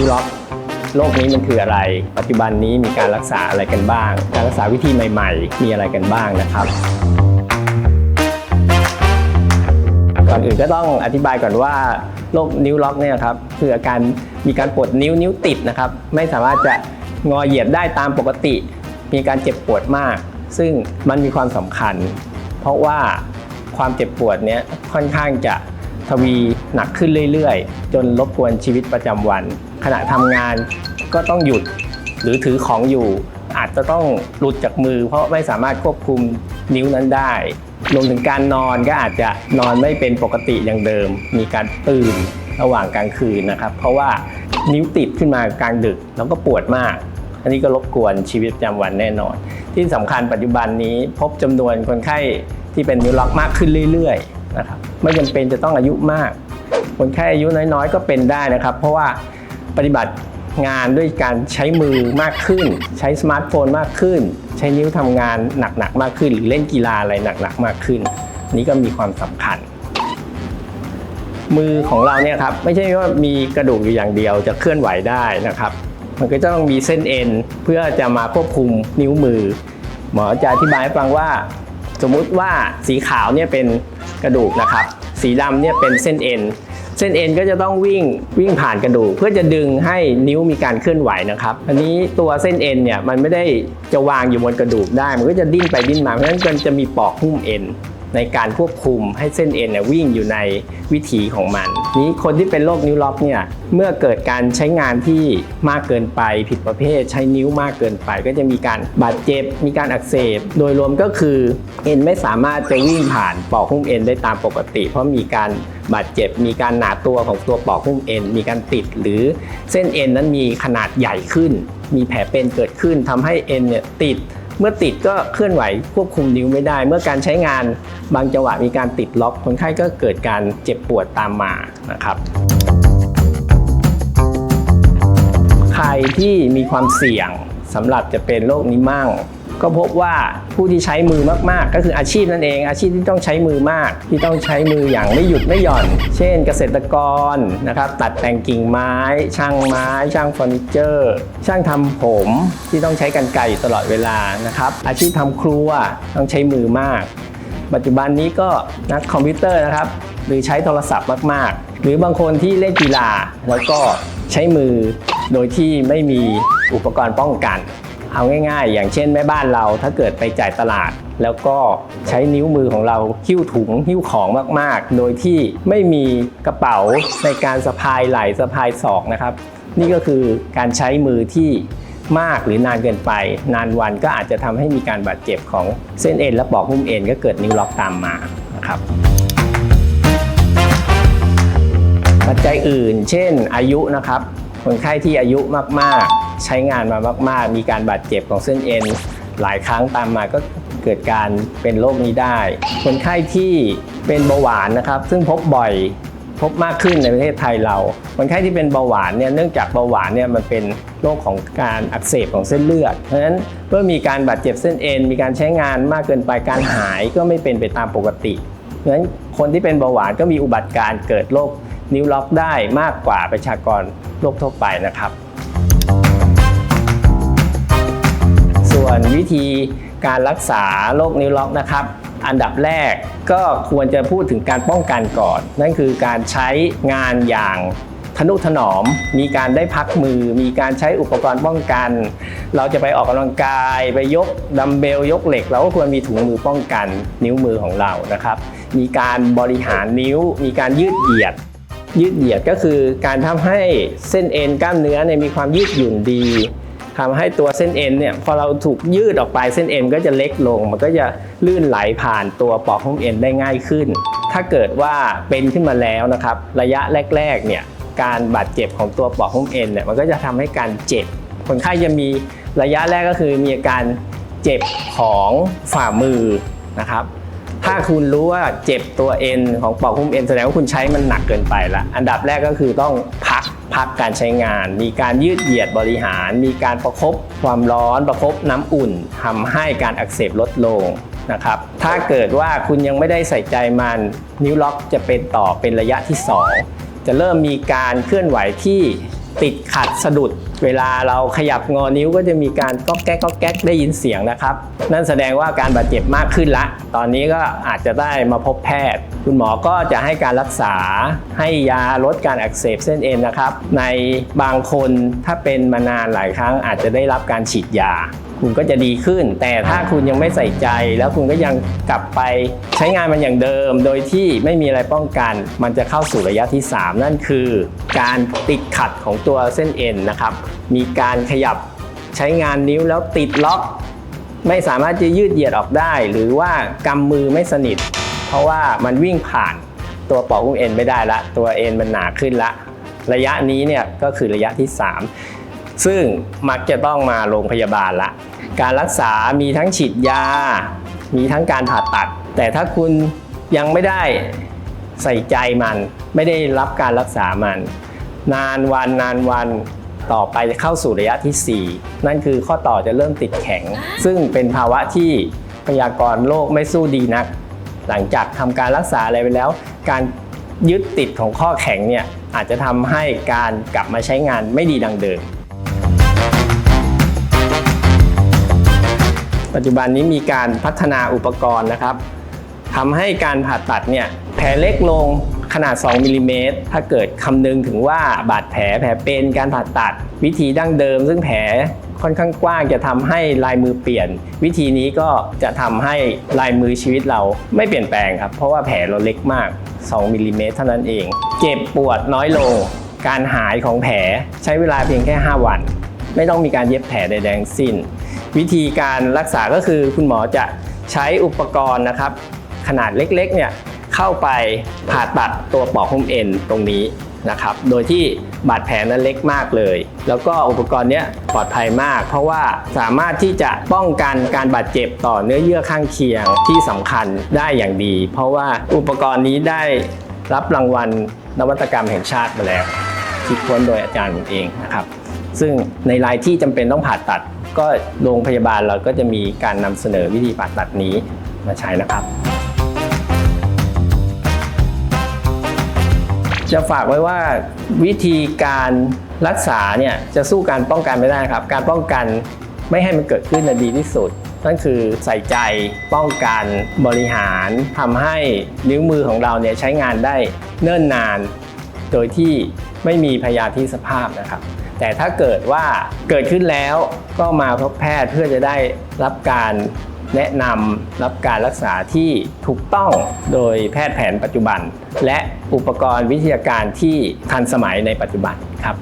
นิ้วล็อกโรคนี้มันคืออะไร ปัจจุบันนี้มีการรักษาอะไรกันบ้าง การรักษาวิธีใหม่ๆ มีอะไรกันบ้างนะครับก่อนอื่นก็ต้องอธิบายก่อนว่าโรคนิ้วล็อกเนี่ยครับคืออาการมีการปวดนิ้วนิ้วติดนะครับไม่สามารถจะงอเหยียดได้ตามปกติ มีการเจ็บปวดมาก ซึ่งมันมีความสำคัญ เพราะว่าความเจ็บปวดเนี้ยค่อนข้างจะ ทวีหนักขึ้นเรื่อยๆ จนรบกวนชีวิตประจำวัน ขณะทำงานก็ต้องหยุดหรือถือของอยู่ อาจจะต้องหลุดจากมือ เพราะไม่สามารถควบคุมนิ้วนั้นได้รวมถึงการนอนก็อาจจะนอนไม่เป็นปกติอย่างเดิม มีการตื่นระหว่างกลางคืนนะครับ เพราะว่านิ้วติดขึ้นมากลางดึกแล้วก็ปวดมาก อันนี้ก็รบกวนชีวิตประจำวันแน่นอน ที่สำคัญปัจจุบันนี้พบจำนวนคนไข้ที่เป็นนิ้วล็อกมากขึ้นเรื่อยๆ นะครับไม่จำเป็นจะต้องอายุมาก คนไข้อายุน้อยๆ ก็เป็นได้นะครับ เพราะว่าปฏิบัติงานด้วยการใช้มือมากขึ้น ใช้สมาร์ทโฟนมากขึ้น ใช้นิ้วทำงานหนักๆมากขึ้น หรือเล่นกีฬาอะไรหนักๆมากขึ้น นี่ก็มีความสำคัญ มือของเราเนี่ยครับไม่ใช่ว่ามีกระดูกอยู่อย่างเดียวจะเคลื่อนไหวได้นะครับมันก็จะต้องมีเส้นเอ็นเพื่อจะมาควบคุมนิ้วมือ หมอจะอธิบายให้ฟังว่า สมมุติว่าสีขาวเนี่ยเป็น กระดูกนะครับ สีดำเนี่ยเป็นเส้นเอ็น เส้นเอ็นก็จะต้องวิ่งวิ่งผ่านกระดูก เพื่อจะดึงให้นิ้วมีการเคลื่อนไหวนะครับ อันนี้ตัวเส้นเอ็นเนี่ยมันไม่ได้จะวางอยู่บนกระดูกได้ มันก็จะดิ้นไปดิ้นมา เพราะฉะนั้นมันจะมีปอกหุ้มเอ็น ในการควบคุมให้เส้นเอ็นเนี่ยวิ่งอยู่ในวิถีของมัน นี้คนที่เป็นโรคนิ้วล็อกเนี่ยเมื่อเกิดการใช้งานที่มากเกินไปผิดประเภท ใช้นิ้วมากเกินไป ก็จะมีการบาดเจ็บ มีการอักเสบ โดยรวมก็คือเอ็นไม่สามารถจะวิ่งผ่านปอกหุ้มเอ็นได้ตามปกติ เพราะมีการบาดเจ็บ มีการหนาตัวของตัวปอกหุ้มเอ็น มีการติดหรือเส้นเอ็นนั้นมีขนาดใหญ่ขึ้น มีแผลเป็นเกิดขึ้นทำให้เอ็นเนี่ยติด เมื่อติดก็เคลื่อนไหวควบคุมนิ้วไม่ได้ เมื่อการใช้งานบางจังหวะมีการติดล็อก คนไข้ก็เกิดการเจ็บปวดตามมานะครับใครที่มีความเสี่ยงสำหรับจะเป็นโรคนี้มั่ง ก็พบว่าผู้ที่ใช้มือมากๆ ก็คืออาชีพนั่นเอง อาชีพที่ต้องใช้มือมาก ที่ต้องใช้มืออย่างไม่หยุดไม่หย่อน เช่น เกษตรกรนะครับตัดแต่งกิ่งไม้ ช่างไม้ ช่างเฟอร์นิเจอร์ ช่างทำผมที่ต้องใช้กันไกรอยู่ตลอดเวลานะครับอาชีพทำครัวต้องใช้มือมาก ปัจจุบันนี้ก็นักคอมพิวเตอร์นะครับหรือใช้โทรศัพท์มาก ๆ หรือบางคนที่เล่นกีฬาแล้วก็ใช้มือโดยที่ไม่มีอุปกรณ์ป้องกัน เอาง่าย ๆ อย่างเช่นแม่บ้านเราถ้าเกิดไปจ่ายตลาด แล้วก็ใช้นิ้วมือของเราหิ้วถุงหิ้วของมากๆ โดยที่ไม่มีกระเป๋าในการสะพายไหล่สะพายศอกนะครับ นี่ก็คือการใช้มือที่มากหรือนานเกินไป นานวันก็อาจจะทำให้มีการบาดเจ็บของเส้นเอ็นและปอกหุ้มเอ็นก็เกิดนิ้วล็อกตามมานะครับปัจจัยอื่น เช่นอายุนะครับคนไข้ที่อายุมากๆ ใช้งานมามาก ๆ มีการบาดเจ็บของเส้นเอ็น หลายครั้งตามมาก็เกิดการเป็นโรคนี้ได้ คนไข้ที่เป็นเบาหวานนะครับ ซึ่งพบบ่อยพบมากขึ้นในประเทศไทยเรา คนไข้ที่เป็นเบาหวานเนี่ยเนื่องจากเบาหวานเนี่ยมันเป็นโรคของการอักเสบของเส้นเลือด เพราะฉะนั้นเมื่อมีการบาดเจ็บเส้นเอ็น มีการใช้งานมากเกินไปการหายก็ไม่เป็นไปตามปกติเพราะฉะนั้นคนที่เป็นเบาหวานก็มีอุบัติการ์เกิดโรคนิ้วล็อกได้มากกว่าประชากรโรคทั่วไปนะครับ วนวิธีการรักษาโรคนิ้วล็อกนะครับ อันดับแรกก็ควรจะพูดถึงการป้องกันก่อน นั่นคือการใช้งานอย่างทนุถนอม มีการได้พักมือ มีการใช้อุปกรณ์ป้องกัน เราจะไปออกกำลังกายไปยกดัมเบลยกเหล็ก เราก็ควรมีถุงมือป้องกันนิ้วมือของเรานะครับ มีการบริหารนิ้ว มีการยืดเหยียด ยืดเหยียดก็คือการทำให้เส้นเอ็นกล้ามเนื้อเนี่ยมีความยืดหยุ่นดี ทำให้ตัวเส้นเอ็นเนี่ยพอเราถูกยืดออกไปเส้นเอ็นก็จะเล็กลง มันก็จะลื่นไหลผ่านตัวปอกหุ้มเอ็นได้ง่ายขึ้น ถ้าเกิดว่าเป็นขึ้นมาแล้วนะครับ ระยะแรก ๆ เนี่ยการบาดเจ็บของตัวปอกหุ้มเอ็นเนี่ยมันก็จะทำให้การเจ็บคนไข้จะมีระยะแรกก็คือมีอาการเจ็บของฝ่ามือนะครับถ้าคุณรู้ว่าเจ็บตัวเอ็นของปอกหุ้มเอ็นแสดงว่าคุณใช้มันหนักเกินไปละอันดับแรกก็คือต้องพัก พักการใช้งาน มีการยืดเหยียดบริหาร มีการประคบความร้อนประคบน้ำอุ่นทำให้การอักเสบลดลงนะครับถ้าเกิดว่าคุณยังไม่ได้ใส่ใจมันนิ้วล็อกจะเป็นต่อเป็นระยะที่ 2 จะเริ่มมีการเคลื่อนไหวที่ติดขัดสะดุด เวลาเราขยับงอนิ้วก็จะมีการก๊อกแก๊กก๊อกแก๊กได้ยินเสียงนะครับ นั่นแสดงว่าการบาดเจ็บมากขึ้นละ ตอนนี้ก็อาจจะได้มาพบแพทย์ คุณหมอก็จะให้การรักษาให้ยาลดการอักเสบเส้นเอ็นนะครับ ในบางคนถ้าเป็นมานานหลายครั้งอาจจะได้รับการฉีดยา คุณก็จะดีขึ้น แต่ถ้าคุณยังไม่ใส่ใจ แล้วคุณก็ยังกลับไปใช้งานมันอย่างเดิม โดยที่ไม่มีอะไรป้องกัน มันจะเข้าสู่ระยะที่ 3 นั่นคือ การติดขัดของตัวเส้นเอ็นนะครับ มีการขยับใช้งานนิ้วแล้วติดล็อกไม่สามารถจะยืดเหยียดออกได้ หรือว่ากำมือไม่สนิท เพราะว่ามันวิ่งผ่านตัวปอกหุ้มเอ็นไม่ได้ละ ตัวเอ็นมันหนาขึ้นละ ระยะนี้เนี่ยก็คือระยะที่ 3 ซึ่งมักจะต้องมาโรงพยาบาลละ การรักษามีทั้งฉีดยา มีทั้งการผ่าตัด แต่ถ้าคุณยังไม่ได้ใส่ใจมัน ไม่ได้รับการรักษามัน นานวันนานวันต่อไปจะเข้าสู่ระยะทีสี่ 4 นั่นคือข้อต่อจะเริ่มติดแข็ง ซึ่งเป็นภาวะที่พยากรณ์โรคไม่สู้ดีนัก หลังจากทำการรักษาอะไรไปแล้ว การยึดติดของข้อแข็งเนี่ยอาจจะทำให้การกลับมาใช้งานไม่ดีดังเดิม ปัจจุบันนี้มีการพัฒนาอุปกรณ์นะครับทำให้การผ่าตัดเนี่ยแผลเล็กลงขนาด 2 มิลลิเมตร ถ้าเกิดคำนึงถึงว่าบาดแผลแผลเป็นการผ่าตัด วิธีดั้งเดิม ซึ่งแผลค่อนข้างกว้างจะทำให้ลายมือเปลี่ยน วิธีนี้ก็จะทำให้ลายมือชีวิตเราไม่เปลี่ยนแปลงครับ เพราะว่าแผลเราเล็กมาก 2มิลลิเมตรเท่านั้นเอง เจ็บปวดน้อยลง การหายของแผลใช้เวลาเพียงแค่ 5 วัน ไม่ต้องมีการเย็บแผลใดๆสิ้น วิธีการรักษาก็คือคุณหมอจะใช้อุปกรณ์นะครับ ขนาดเล็กๆเนี่ยเข้าไปผ่าตัดตัวปอกหุ้มเอ็นตรงนี้นะครับ โดยที่บาดแผลนั้นเล็กมากเลย แล้วก็อุปกรณ์นี้ปลอดภัยมาก เพราะว่าสามารถที่จะป้องกันการบาดเจ็บต่อเนื้อเยื่อข้างเคียงที่สำคัญได้อย่างดี เพราะว่าอุปกรณ์นี้ได้รับรางวัลนวัตกรรมแห่งชาติมาแล้วคิดค้นโดยอาจารย์ผมเองนะครับ ซึ่งในรายที่จำเป็นต้องผ่าตัด ก็โรงพยาบาลเราก็จะมีการนำเสนอวิธีผ่าตัดนี้มาใช้นะครับ จะฝากไว้ว่าวิธีการรักษาเนี่ยจะสู้การป้องกันไม่ได้ครับ การป้องกันไม่ให้มันเกิดขึ้นนดีที่สุด นั่นคือใส่ใจป้องกันบริหารทำให้นิ้วมือของเราเนี่ยใช้งานได้เนิ่นนาน โดยที่ไม่มีพยาธิสภาพนะครับ แต่ถ้าเกิดว่าเกิดขึ้นแล้วก็มาพบแพทย์เพื่อจะได้รับการแนะนำรับการรักษาที่ถูกต้องโดยแพทย์แผนปัจจุบัน และอุปกรณ์วิทยาการที่ทันสมัยในปัจจุบันครับ